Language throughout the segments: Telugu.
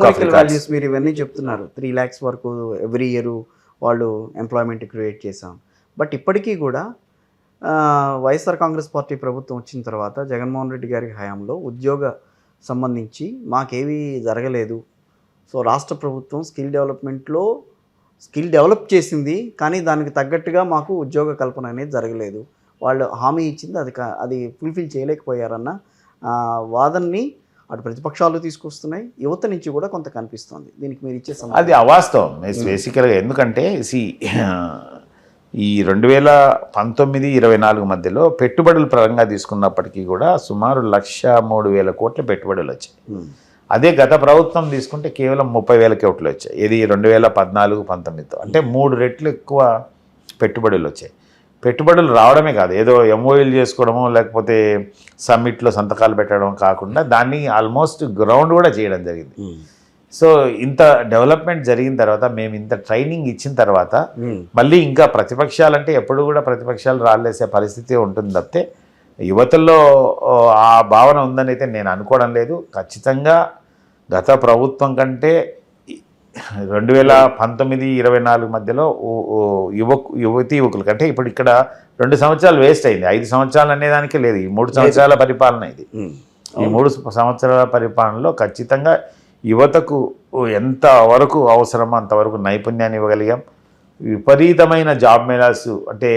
వాల్యూస్ మీరు ఇవన్నీ చెప్తున్నారు. త్రీ ల్యాక్స్ వరకు ఎవ్రీ ఇయర్ వాళ్ళు ఎంప్లాయ్మెంట్ క్రియేట్ చేశాం. బట్ ఇప్పటికీ కూడా వైఎస్ఆర్ కాంగ్రెస్ పార్టీ ప్రభుత్వం వచ్చిన తర్వాత జగన్మోహన్ రెడ్డి గారి హయాంలో ఉద్యోగ సంబంధించి మాకేమీ జరగలేదు. సో రాష్ట్ర ప్రభుత్వం స్కిల్ డెవలప్మెంట్లో స్కిల్ డెవలప్ చేసింది కానీ దానికి తగ్గట్టుగా మాకు ఉద్యోగ కల్పన అనేది జరగలేదు. వాళ్ళు హామీ ఇచ్చింది అది కా- అది ఫుల్ఫిల్ చేయలేకపోయారన్న వాదన్ని వాదనని అటు ప్రతిపక్షాలు తీసుకొస్తున్నాయి యువత నుంచి కూడా కొంత కనిపిస్తుంది. దీనికి మీరు ఇచ్చే అది అవాస్తవం. బేసికల్గా ఎందుకంటే సి ఈ రెండు వేల పంతొమ్మిది ఇరవై నాలుగు మధ్యలో పెట్టుబడుల పరంగా తీసుకున్నప్పటికీ కూడా సుమారు లక్ష మూడు వేల కోట్ల పెట్టుబడులు వచ్చాయి. ఉమ్. అదే గత ప్రభుత్వం తీసుకుంటే కేవలం ముప్పై వేల కోట్లు వచ్చాయి. ఇది రెండు వేల పద్నాలుగు పంతొమ్మిదితో. అంటే మూడు రెట్లు ఎక్కువ పెట్టుబడులు వచ్చాయి. పెట్టుబడులు రావడమే కాదు ఏదో ఎంఓఎల్ చేసుకోవడమో లేకపోతే సమ్మిట్లో సంతకాలు పెట్టడం కాకుండా దాన్ని ఆల్మోస్ట్ గ్రౌండ్ కూడా చేయడం జరిగింది. సో ఇంత డెవలప్మెంట్ జరిగిన తర్వాత మేము ఇంత ట్రైనింగ్ ఇచ్చిన తర్వాత. మళ్ళీ ఇంకా ప్రతిపక్షాలంటే ఎప్పుడు కూడా ప్రతిపక్షాలు రాలేసే పరిస్థితి ఉంటుంది తప్పితే యువతల్లో ఆ భావన ఉందని అయితే నేను అనుకోవడం లేదు ఖచ్చితంగా గత ప్రభుత్వం కంటే రెండు వేల పంతొమ్మిది ఇరవై నాలుగు మధ్యలో యువకు యువతి యువకులు కంటే ఇప్పుడు ఇక్కడ రెండు సంవత్సరాలు వేస్ట్ అయింది. ఐదు సంవత్సరాలు అనేదానికి లేదు. ఈ మూడు సంవత్సరాల పరిపాలన ఇది. ఈ మూడు సంవత్సరాల పరిపాలనలో ఖచ్చితంగా యువతకు ఎంత వరకు అవసరమో అంతవరకు నైపుణ్యాన్ని ఇవ్వగలిగాం. విపరీతమైన జాబ్ మేళాస్ అంటే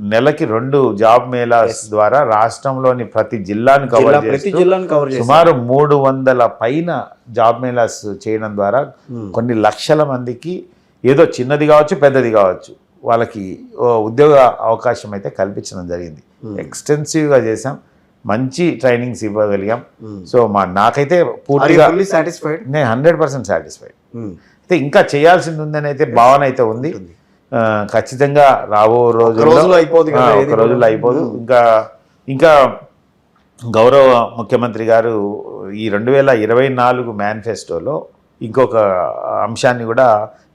నెలకి రెండు జాబ్ మేళాస్ ద్వారా రాష్ట్రంలోని ప్రతి జిల్లాను జిల్లా కవర్ ప్రతి జిల్లాను కవర్ సుమారు మూడు వందల పైన జాబ్ మేళాస్ చేయడం ద్వారా ఉమ్. కొన్ని లక్షల మందికి ఏదో చిన్నది కావచ్చు పెద్దది కావచ్చు వాళ్ళకి ఉద్యోగ అవకాశం అయితే కల్పించడం జరిగింది. ఎక్స్టెన్సివ్గా చేసాం మంచి ట్రైనింగ్స్ ఇవ్వగలిగాం. ఉమ్. సో మా నాకైతే పూర్తిగా సాటిస్ఫైడ్ నేను హండ్రెడ్ పర్సెంట్ సాటిస్ఫైడ్. అయితే ఇంకా చేయాల్సింది ఉందని అయితే భావన అయితే ఉంది. ఖచ్చితంగా రాబో రోజుల్లో రోజులో అయిపోదు ఒక రోజుల్లో. అయిపోదు. ఇంకా ఇంకా గౌరవ ముఖ్యమంత్రి గారు ఈ రెండు వేల ఇరవై నాలుగు మేనిఫెస్టోలో ఇంకొక అంశాన్ని కూడా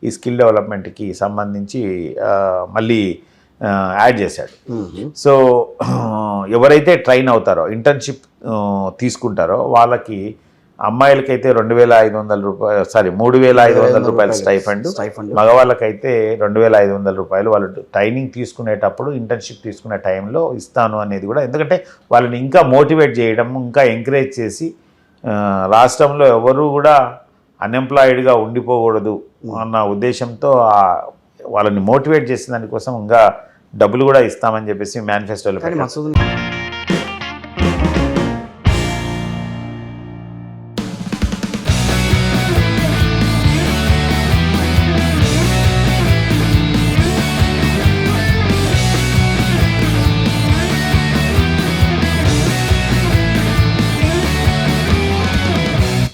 ఈ స్కిల్ డెవలప్మెంట్కి సంబంధించి మళ్ళీ యాడ్ చేశాడు. సో ఎవరైతే ట్రైన్ అవుతారో ఇంటర్న్షిప్ తీసుకుంటారో వాళ్ళకి అమ్మాయిలకైతే రెండు వేల ఐదు వందల రూపాయలు సారీ మూడు వేల ఐదు వందల రూపాయలు స్టైఫండ్. మగవాళ్ళకైతే రెండు వేల ఐదు వందల రూపాయలు. వాళ్ళు ట్రైనింగ్ తీసుకునేటప్పుడు ఇంటర్న్షిప్ తీసుకునే టైంలో ఇస్తాను అనేది కూడా. ఎందుకంటే వాళ్ళని ఇంకా మోటివేట్ చేయడం ఇంకా ఎంకరేజ్ చేసి రాష్ట్రంలో ఎవరు కూడా అన్ఎంప్లాయిడ్గా ఉండిపోకూడదు అన్న ఉద్దేశంతో వాళ్ళని మోటివేట్ చేసిన దానికోసం ఇంకా డబ్బులు కూడా ఇస్తామని చెప్పేసి మేనిఫెస్టోలో మసూద్